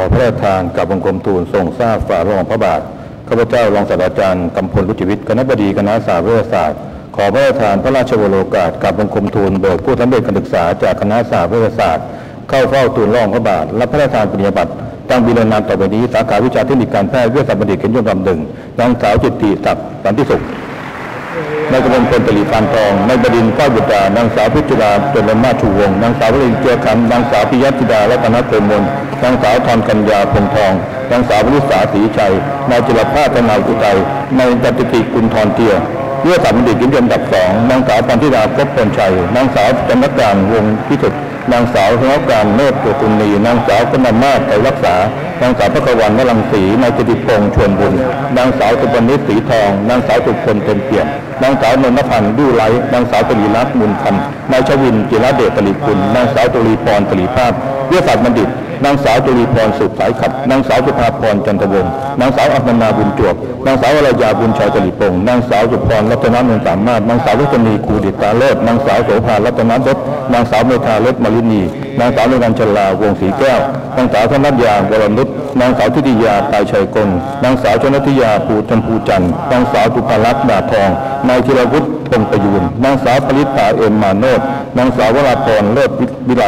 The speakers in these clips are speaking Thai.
อพระราชทานกับบังคมทูลทรงทราบฝ่าละองพระบาทข้าพเจ้ารองศาสตราจารย์กำพลรุจิวิทย์คณะบดีคณะศาสตร์วิทยาศาสตร์ขอพระราชทานพระราชวโรกาสกับบังคมทูลเบิกผู้สำเร็จการศึกษาจากคณะศาสตร์วิทยาศาสตร์ เข้าเฝ้าทูลละองพระบาทและพระราชทานปริญญาบัตรตั้งบิลนามต่อไปนี้สาขาวิชาเทคนิคการแพทย์วิทยาศาสตร์บัณฑิตเขียนยงลำหนึ่งนางสาวจิตติศักดิ์สันติสุข นายกมลพลตลีปานทอง นายบดินฝ้าบุตรานางสาวพิจุราจนมาชูวง นางสาววรินเจือคำนางสาวพิยัติดาและธนโกมลนางสาวทรกัญญาพงทอง นางสาววริษาศรีชัย นายจิรภาธนาอุทัยนายจันติติกุลทรเตียเพื่อสามบัณฑิตยินยมดับสองนางสาวปันธิดาพบพลชัย นางสาวจันทการวงพิสุทธิ์ นางสาวธนการเนตรตัวกุลนีนางสาวกนมาศไตรรักษานางสาวพระกวันวลังศรีนายจติพงษ์ชวนบุญ นางสาวสุวรรณิสีทอง นางสาวสุพลเต็มเปี่ยมนางสาวนนพันธ์ดูไลนางสาวตรีรัตน์มุนคำนายชวินจิรเดชตลีคุณนางสาวตุลีพรตลีภาพเพื่อศาสตร์บัณฑิต นางสาวตุลีพรสุขสายขัดนางสาวสุภาพรจันทวงศ์นางสาวอัปนาบุญจวบนางสาววรยาบุญชัยตลีพงศ์นางสาวสุพรรัตนนนท์สามารถนางสาวรัตนีคูดิตาเลิศนางสาวโสภารัตนดศนางสาวเมธาเล็ศมลินีนางสาวนิรันชลาวงศรีแก้วนางสาวธนัญญาวรนุชนางสาวทิติยาตายชัยกลนางสาวชนทิยาภูชมพูจันทร์นางสาวตุภารัตน์ดาทองนายธีรวุฒิพงประยูนนางสาวปริตาเอ็มมาโนด นางสาววราพรเลิศวิไล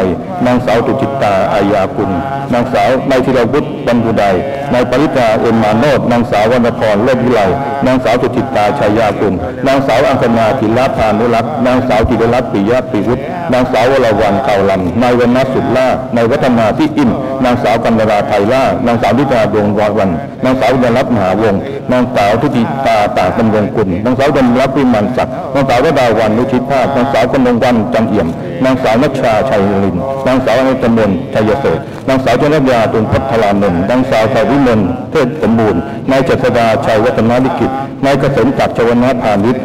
นางสาวตุจิตตาอายากุลนางสาวนายธีรวุฒิบรรบุไดนายปริตาเอ็มมาโนดนางสาววรรณพรเลิศวิไลนางสาวตุจิตตาชายากุลนางสาวอังคณาธิรพานุรักษ์นางสาวจิรรัตน์ปิยะปิวุฒินางสาววรวรรณเก่าลำนายวันนสุดล่านายวัฒนาที่อิ่มนางสาวกัญญาไทยล่านางสาวนิดาดวงวันนางสาวดลรัตน์มหาวงนางสาวทุติตาตากดำรงกุลนางสาวดำรับวิมันศักดิ์นางสาววดาวันนุชิตภาพนางสาวกนงวันจันเี่ยม นางสาวนัชชาชัยลิน นางสาวอนุตมนชัยเศรษฐ์นางสาวจนยาตุลพัฒรานนท์นางสาวสาวิมลเทศสมบูรณ์ นายเจษดาชัยวัฒนาลิกิต นายเกษมศักดิ์ชวนาพานิช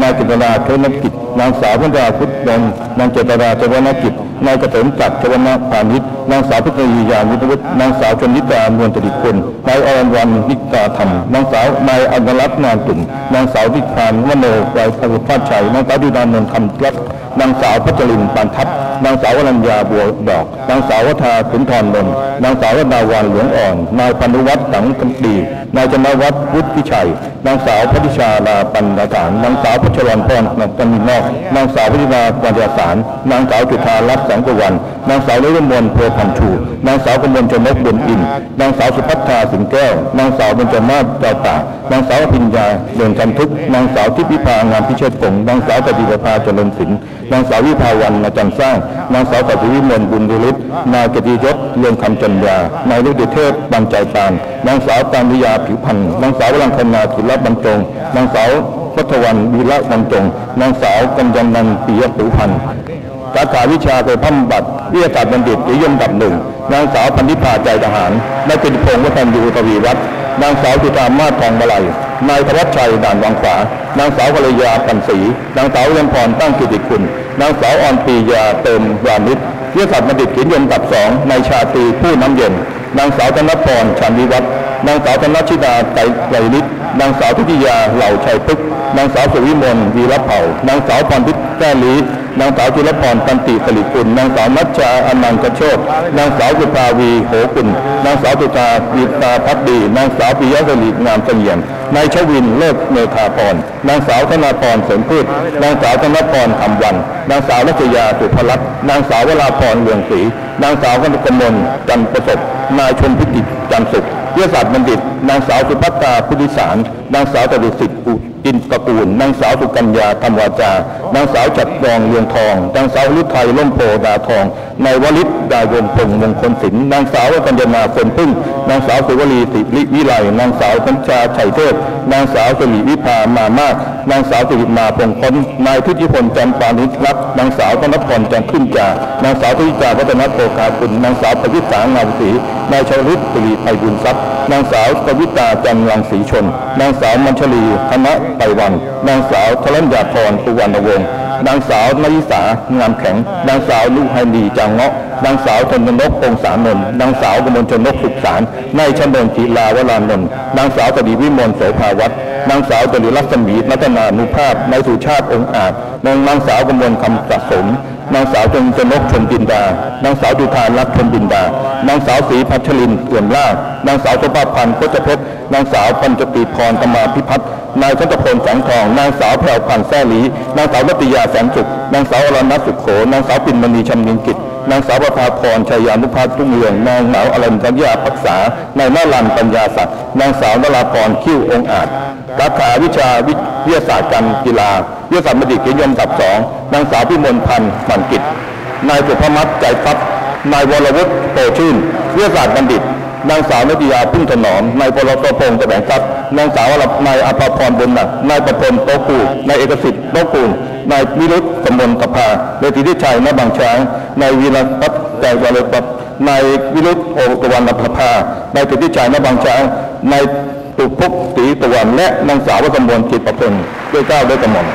นายกิตนาเทนกิจ นางสาวพันดาพุทธดลนางเจตราชวนากิจ นายเกษมศักดิ์ชวนาพานิชนางสาวพิทยียาวิทยวุฒินางสาวชนนิตานวลจริคุณนายอรวรรณนิกาธรรมนางสาวนายอนรัตน์นานตุ่นนางสาววิพานวโนไวยพภาชัยนางสาวดิดานนท์คำรัตน์นางสาวพัชรินปานทัพนางสาววรัญญาบัวดอก นางสาววัฒาขุนทรนนท์นางสาววดาวานหลืองอ่อน นายพานุวัฒน์สังคำดี นายจนวัฒน์วุฒิชัย นางสาวพัทิชาลาปันดาฐานนางสาวพัชรพรนันตมินนอก นางสาวพิธาปัญญาสาร นางสาวจุธารัตน์แสงกวัน นางสาวนิรมนโพพันชู นางสาวกมลชนกบุญอิน นางสาวสุพัฒนาสิงแก้ว นางสาวเบญจมาศดาวตานางสาวอภิญญาเดินจันทึกนางสาวทิพย์วิภางามพิเชษพงศ์นางสาวปฏิภาเจริญศิลป์นางสาววิภาวันอาจารย์สร้าง นางสาวปฏิวิมลบุญฤทธิ์นายกติยศเรืองคำจันยานายฤทธิเทพบางใจปานนางสาวตามวิยาผิวพันธ์นางสาววรังคณาธุรบรรจง นางสาว พัทวันวีระบรรจงนางสาวกัญญานันปิยผิวพันธ์สาขาวิชาไปพัฒบัตรวิทยาศาสตร์บัณฑิตยยมดับหนึ่งนางสาวพันธิพาใจทหารนายกิติพงศ์วัฒนยูทวีวัฒน์นางสาวจุตามาศทองมาลัยนายธวัชชัยด่านวังขวานางสาวภรรยาปันศรีนางสาวเรียนพรตั้งกิติคุณ นางสาวออนปียาเติมวานิชวิทยาศาสตร์บัณฑิตขียนยนต์ดับสองนายชาตรีผู้น้ำเย็น นางสาวธนพรชันวิวัฒน์นางสาวธนชิดาไกรไกรฤทธิ์ นางสาวทิติยาเหล่าชัยพฤกษ์นางสาวสุวิมลวีรเผ่านางสาวพรทิพย์แก้ลีนางสาวจุลพรตันติสลิกุลนางสาวนัชชาอนันต์กโชตนางสาวสุภาวีโหกุลนางสาวตุตาวิตาพักดีนางสาวปิยะสลิงามเสงี่ยมนายชวินเลิศเมธาพรนางสาวธนาพรเสริมพืชนางสาวธนพรคำวัน นางสาวรัชยาสุภลักษณ์นางสาววราพรเรืองศรีนางสาวกนกมลจันประสบนายชนพิจิตรจันสุข วิทยาศาสตร์บัณฑิต นางสาวสุภัตตาพุทธิสาร นางสาวตดุสิทธิ์อุ กูลนางสาวสุกัญญาธรรมวาจานางสาวจัดรองเรืองทองนางสาวลุไทยล่มโพดาทองนายวลิตดาวงพงษ์มงคลศิลป์นางสาวกัญญานาคนพึ่งนางสาวสุวรีสิริวิไลนางสาวพัญชาชัยเทพนางสาวสิริวิภามามากนางสาวสิริมาพงพ้นนายทิติพลจันปานิชรักนางสาวธนพรจันทร์ขึ้นจานางสาวทิจาวัฒนโภคาคุณนางสาวปวิสางามศรีนายชวลิตสิริไพบุญทรัพย์นางสาวกวิตาจันรังสีชน นางสาวมัญชลีธนไปวันนางสาวทรัญญาพรสุวรรณวงศ์ นางสาวนยิสางามแข็ง นางสาวลูกไฮนีจางเงาะ นางสาวชนนกพงษานนท์นางสาวกมลชนกสุขสารนายชนนจีลาวรานนท์นางสาวสดีวิมลโสภาวัฒน์นางสาวจริรัศมีนัตนานุภาพนายสุชาติองค์อาจนางนางสาวกมลคำสะสม นางสาวจงจนกชนดินดานางสาวดุธานรักชนดินดานางสาวศรีพัชรินเอื่อมลานางสาวสุภาพันธ์โคจเพชรนางสาวพันจตีพรธรรมาพิพัฒน์นายชัตพลแสงทอง นางสาวแพรวพันธ์แซ่หลีนางสาวรัติยาแสงสุขนางสาวอรณัสุขโขนางสาวปิ่นมณีชำนิงกิจ นางสาวประภาพรชัยานุพัฒน์รุ่งเรืองนางสาวอรัญญญาพักษานายนารันปัญญาศักดิ์นางสาวนราพรคิ้วองอาจสาขาวิชาวิทยาศาสตร์การกีฬาวิทยาศาสตร์บัณฑิตเกียรติยมอับสองนางสาวพิมลพันธ์หมันกิจนายสุภมัตใจทรัพย์นายวรวุฒิโตชื่นวิทยาศาสตร์บัณฑิต นางสาวนัตยาพึ่งถนอมนายพลตพงศ์แสวงทรัพย์นางสาวอรนายอภพรบุญหนักนายประพลโตกูลนายเอกสิทธิ์โตกูลนายวิรุธสมบลตภานายธิติชัยนบางช้าง ในวีรพัฒน์ใจวรปัตน์นวิรุธโอตวันนภพาในายธิติชัยนบางช้างนตุภพตีตะวันและนางสาววสมบูรณ์จิตประพลด้วยเก้าด้วยกระหม่อม